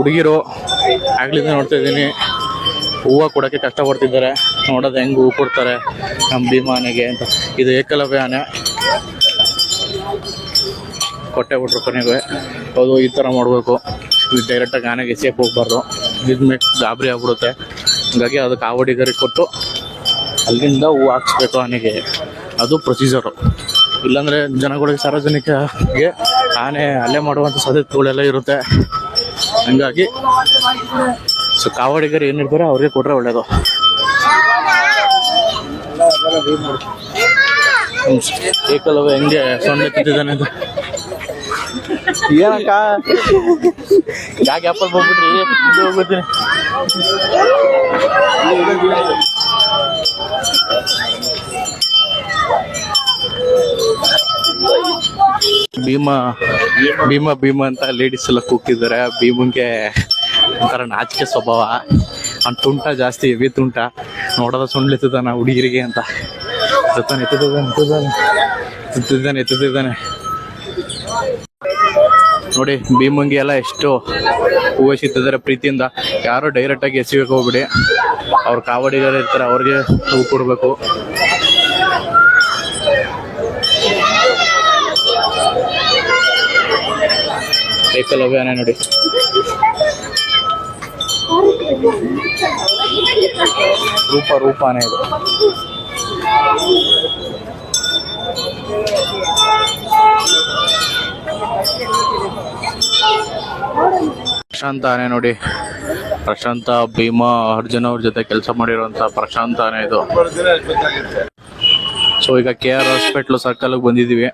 ಹುಡುಗಿರು ಆಗ್ಲಿಂದ ನೋಡ್ತಾ ಇದ್ದೀನಿ. ಹೂವು ಕೊಡೋಕ್ಕೆ ಕಷ್ಟಪಡ್ತಿದ್ದಾರೆ. ನೋಡೋದು ಹೆಂಗೆ ಹೂವು ಕೊಡ್ತಾರೆ ನಮ್ಮ ಭೀಮಾ ಆನೆಗೆ ಅಂತ. ಇದು ಏಕಲವ್ಯ ಆನೆ ಕೊಟ್ಟೆ ಬಿಟ್ರು ಕೊನೆಗೆ. ಹೌದು, ಈ ಥರ ಮಾಡಬೇಕು. ಇದು ಡೈರೆಕ್ಟಾಗಿ ಆನೆಗೆ ಸೇಫ್ ಹೋಗ್ಬಾರ್ದು. ಇದ್ಮೇಲೆ ಗಾಬರಿ ಆಗ್ಬಿಡುತ್ತೆ. ಹಾಗಾಗಿ ಅದಕ್ಕೆ ಆವಡಿಗರಿಗೆ ಕೊಟ್ಟು ಅಲ್ಲಿಂದ ಹೂವು ಹಾಕ್ಸ್ಬೇಕು ಆನೆಗೆ. ಅದು ಪ್ರೊಸೀಜರು ಇಲ್ಲಾಂದರೆ ಜನಗಳಿಗೆ ಸಾರ್ವಜನಿಕರಿಗೆ ಆನೆ ಅಲ್ಲೇ ಮಾಡುವಂಥ ಸಾಧ್ಯತೆಗಳೆಲ್ಲ ಇರುತ್ತೆ. ಹಂಗಾಗಿ ಸೊ ಕಾವಾಡಿಗರು ಏನಿರ್ತಾರೆ ಅವ್ರಿಗೆ ಕೊಟ್ರೆ ಒಳ್ಳೇದು. ಏಕಲವ ಹೆಂಗೆ ಸೊಂಡೆ ತಿಂತಿದ್ದಾನೆ ಅಂತ. ಏನಕ್ಕ? ಯಾಕೆ ಆ್ಯಪಲ್ ಹೋಗ್ಬಿಟ್ರಿ ಹೋಗ್ಬಿಡ್ತೀನಿ. ಭೀಮಾ, ಭೀಮ ಭೀಮ ಅಂತ ಲೇಡೀಸ್ ಎಲ್ಲ ಕೂಗ್ತಿದ್ದಾರೆ ಭೀಮಂಗೆ ಒಂಥರ ನಾಚಿಕೆ ಸ್ವಭಾವ. ಅವ್ನು ತುಂಟ ಜಾಸ್ತಿ ಎವಿ ತುಂಟ. ನೋಡೋದ ಸುಣ್ಲೆತ್ತಿದ್ದಾನ ಹುಡುಗಿರಿಗೆ ಅಂತ. ಎತ್ತಾನೆ ಎತ್ತಿದ್ದಾನೆ ಎತ್ತಿದ್ದಾನೆ. ಎತ್ತಿದ್ದಾನೆ ಎತ್ತುತ್ತಿದ್ದಾನೆ ನೋಡಿ, ಭೀಮಂಗೆ ಎಲ್ಲ ಎಷ್ಟು ಹೂವು ಸಿಗ್ತಿದ್ದಾರೆ ಪ್ರೀತಿಯಿಂದ. ಯಾರು ಡೈರೆಕ್ಟ್ ಆಗಿ ಎಸಿಬೇಕು ಹೋಗ್ಬಿಡಿ. ಅವ್ರ ಕಾವಾಡಿಗಾರ ಇರ್ತಾರೆ, ಅವ್ರಿಗೆ ಹೂವು ಕೊಡಬೇಕು. ಏಕಲವ್ಯನೇ ನೋಡಿ. ರೂಪ, ರೂಪಾನೇ ಇದು. ಪ್ರಶಾಂತ ಆನೆ ನೋಡಿ. ಪ್ರಶಾಂತ, ಭೀಮಾ, ಅರ್ಜುನ್ ಅವ್ರ ಜೊತೆ ಕೆಲಸ ಮಾಡಿರುವಂತ ಪ್ರಶಾಂತ ಆನೆ ಇದು. ಸೊ ಈಗ ಕೆ ಆರ್ ಹಾಸ್ಪಿಟ್ಲು ಸರ್ಕಲ್ಗೆ ಬಂದಿದ್ದೀವಿ.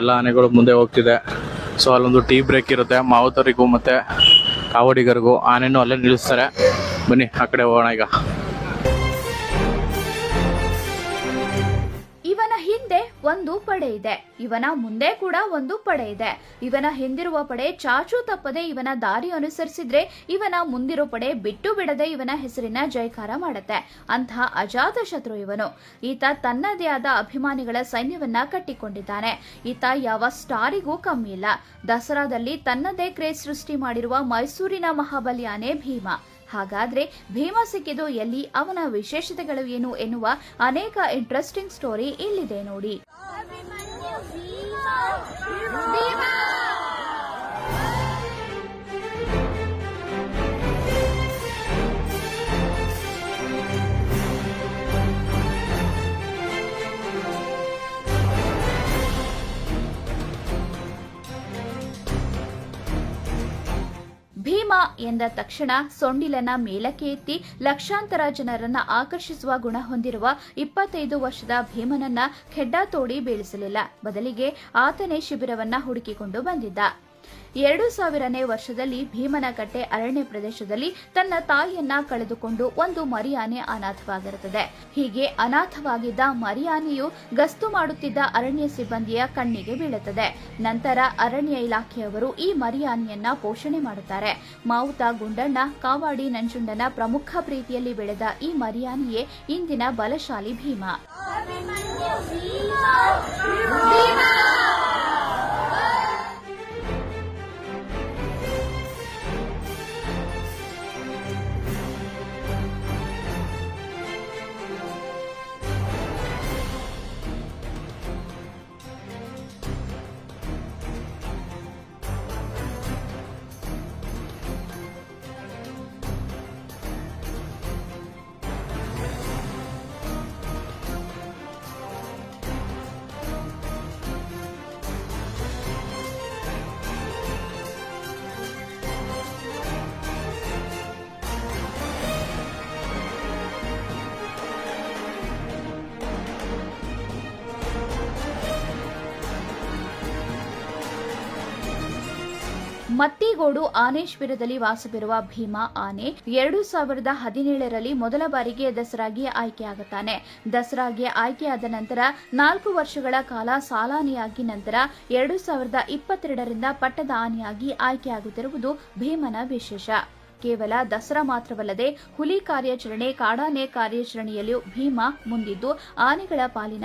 ಎಲ್ಲ ಆನೆಗಳು ಮುಂದೆ ಹೋಗ್ತಿದೆ. ಸೊ ಅಲ್ಲೊಂದು ಟೀ ಬ್ರೇಕ್ ಇರುತ್ತೆ. ಮಾವುತರಿಗೂ ಮತ್ತೆ ಕಾವಡಿಗರಿಗೂ ಆನೆನೂ ಅಲ್ಲೇ ನಿಲ್ಲಿಸ್ತಾರೆ. ಬನ್ನಿ, ಆ ಕಡೆ ಹೋಗೋಣ ಈಗ. ಹಿಂದೆ ಒಂದು ಪಡೆ ಇದೆ. ಇವನ ಮುಂದೆ ಕೂಡ ಒಂದು ಪಡೆ ಇದೆ. ಇವನ ಹಿಂದಿರುವ ಪಡೆ ಚಾಚು ತಪ್ಪದೆ ಇವನ ದಾರಿ ಅನುಸರಿಸಿದ್ರೆ ಇವನ ಮುಂದಿರೋ ಪಡೆ ಬಿಟ್ಟು ಬಿಡದೆ ಇವನ ಹೆಸರಿನ ಜಯಕಾರ ಮಾಡುತ್ತೆ. ಅಂತಹ ಅಜಾತ ಶತ್ರು ಇವನು. ಈತ ತನ್ನದೇ ಆದ ಅಭಿಮಾನಿಗಳ ಸೈನ್ಯವನ್ನ ಕಟ್ಟಿಕೊಂಡಿದ್ದಾನೆ. ಈತ ಯಾವ ಸ್ಟಾರಿಗೂ ಕಮ್ಮಿ ಇಲ್ಲ. ದಸರಾದಲ್ಲಿ ತನ್ನದೇ ಕ್ರೇಜ್ ಸೃಷ್ಟಿ ಮಾಡಿರುವ ಮೈಸೂರಿನ ಮಹಾಬಲಿಯಾನೆ ಭೀಮಾ ಭೀಮ. ಹಾಗಾದ್ರೆ ಭೀಮ ಸಿಕ್ಕಿದು ಎಲ್ಲಿ? ಅವನ ವಿಶೇಷತೆಗಳು ಏನು ಎನ್ನುವ ಅನೇಕ ಇಂಟ್ರೆಸ್ಟಿಂಗ್ ಸ್ಟೋರಿ ಇಲ್ಲಿದೆ ನೋಡಿ. ಭೀಮ ಎಂದ ತಕ್ಷಣ ಸೊಂಡಿಲನ ಮೇಲಕ್ಕೆ ಎತ್ತಿ ಲಕ್ಷಾಂತರ ಜನರನ್ನ ಆಕರ್ಷಿಸುವ ಗುಣ ಹೊಂದಿರುವ ಇಪ್ಪತ್ತೈದು ವರ್ಷದ ಭೀಮನನ್ನ ಖೆಡ್ಡಾ ತೋಡಿ ಬೀಳಿಸಲಿಲ್ಲ. ಬದಲಿಗೆ ಆತನೇ ಶಿಬಿರವನ್ನ ಹುಡುಕಿಕೊಂಡು ಬಂದಿದ್ದ. ಎರಡು ಸಾವಿರನೇ ವರ್ಷದಲ್ಲಿ ಭೀಮನಕಟ್ಟೆ ಅರಣ್ಯ ಪ್ರದೇಶದಲ್ಲಿ ತನ್ನ ತಾಯಿಯನ್ನ ಕಳೆದುಕೊಂಡು ಒಂದು ಮರಿಯಾನೆ ಅನಾಥವಾಗಿರುತ್ತದೆ. ಹೀಗೆ ಅನಾಥವಾಗಿದ್ದ ಮರಿಯಾನೆಯು ಗಸ್ತು ಮಾಡುತ್ತಿದ್ದ ಅರಣ್ಯ ಸಿಬ್ಬಂದಿಯ ಕಣ್ಣಿಗೆ ಬೀಳುತ್ತದೆ. ನಂತರ ಅರಣ್ಯ ಇಲಾಖೆಯವರು ಈ ಮರಿಯಾನೆಯನ್ನ ಪೋಷಣೆ ಮಾಡುತ್ತಾರೆ. ಮಾವುತ ಗುಂಡಣ್ಣ, ಕಾವಾಡಿ ನಂಜುಂಡನ ಪ್ರಮುಖ ಪ್ರೀತಿಯಲ್ಲಿ ಬೆಳೆದ ಈ ಮರಿಯಾನೆಯೇ ಇಂದಿನ ಬಲಶಾಲಿ ಭೀಮ. ಮತ್ತಿಗೋಡು ಆನೇಶ್ವರದಲ್ಲಿ ವಾಸವಿರುವ ಭೀಮಾ ಆನೆ ಎರಡು ಸಾವಿರದ ಹದಿನೇಳರಲ್ಲಿ ಮೊದಲ ಬಾರಿಗೆ ದಸರಾಗೆ ಆಯ್ಕೆಯಾಗುತ್ತಾನೆ. ದಸರಾಗೆ ಆಯ್ಕೆಯಾದ ನಂತರ ನಾಲ್ಕು ವರ್ಷಗಳ ಕಾಲ ಸಾಲಾನೆಯಾಗಿ ನಂತರ ಎರಡು ಸಾವಿರದ ಇಪ್ಪತ್ತೆರಡರಿಂದ ಪಟ್ಟದ ಆನೆಯಾಗಿ ಆಯ್ಕೆಯಾಗುತ್ತಿರುವುದು ಭೀಮನ ವಿಶೇಷ. ಕೇವಲ ದಸರಾ ಮಾತ್ರವಲ್ಲದೆ ಹುಲಿ ಕಾರ್ಯಾಚರಣೆ, ಕಾಡಾನೆ ಕಾರ್ಯಾಚರಣೆಯಲ್ಲಿಯೂ ಭೀಮಾ ಮುಂದಿದ್ದು ಆನೆಗಳ ಪಾಲಿನ